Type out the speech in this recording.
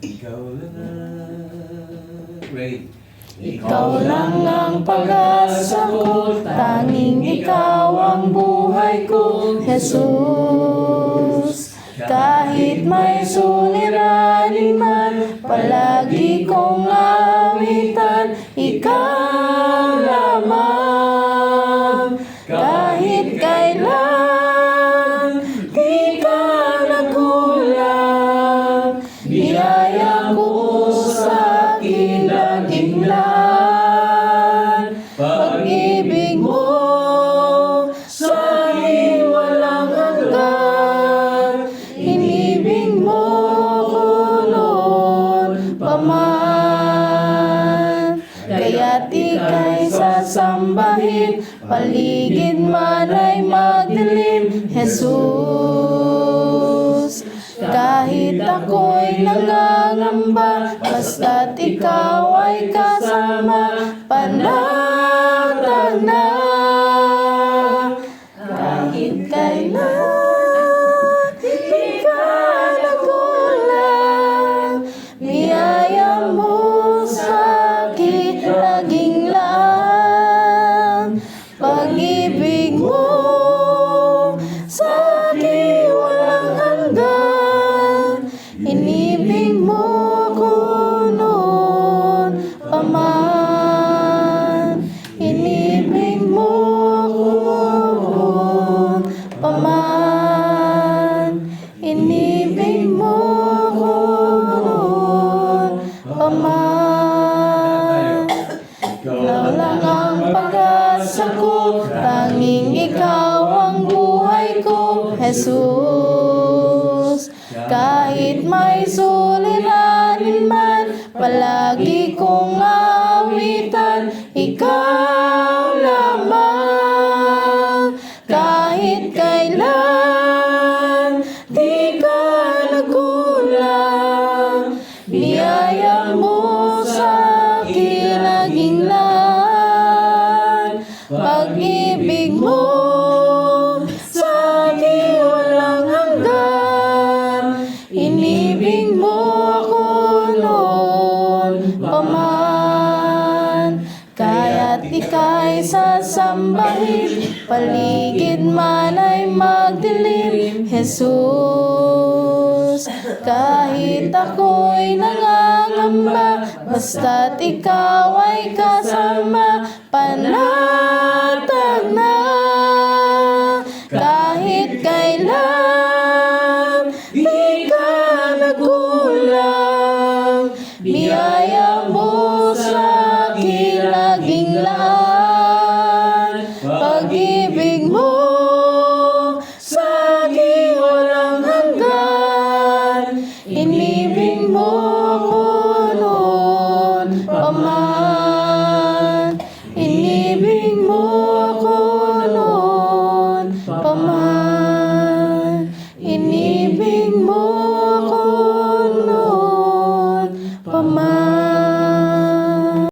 Ikaw lang ang... Ready? Ikaw lang ang pag-asa ko, tanging ikaw ang buhay ko, Jesus. Kahit may suliranin man, palagi kong awitan, ikaw laging lan. Pag-ibig mo sa akin walang hanggan, inibig mo ko noon pa man. Kaya't ika'y sasambahin, paligid man ay magdilim, Jesus. Kahit ako'y nangangamba, basta't ikaw ay kasama, panatag na. Man. Inibig mo ko noon pa man. Inibig mo ko noon pa man. Ikaw lang ang pag-asa ko, tanging ikaw ang buhay ko, Jesus. Kahit may suliranin Pag-ibig mo sa akin walang hanggan, inibig mo ako noon pa man. Kaya't ika'y sasambahin, paligid man ay magdilim, Jesus. Kahit ako'y nangangamba, basta't ikaw ay kasama, panatag na. Kahit kailan, di ka nagkulang, biyaya mo sa akin laging lan. Pag Inibig mo ako noon pa man Inibig mo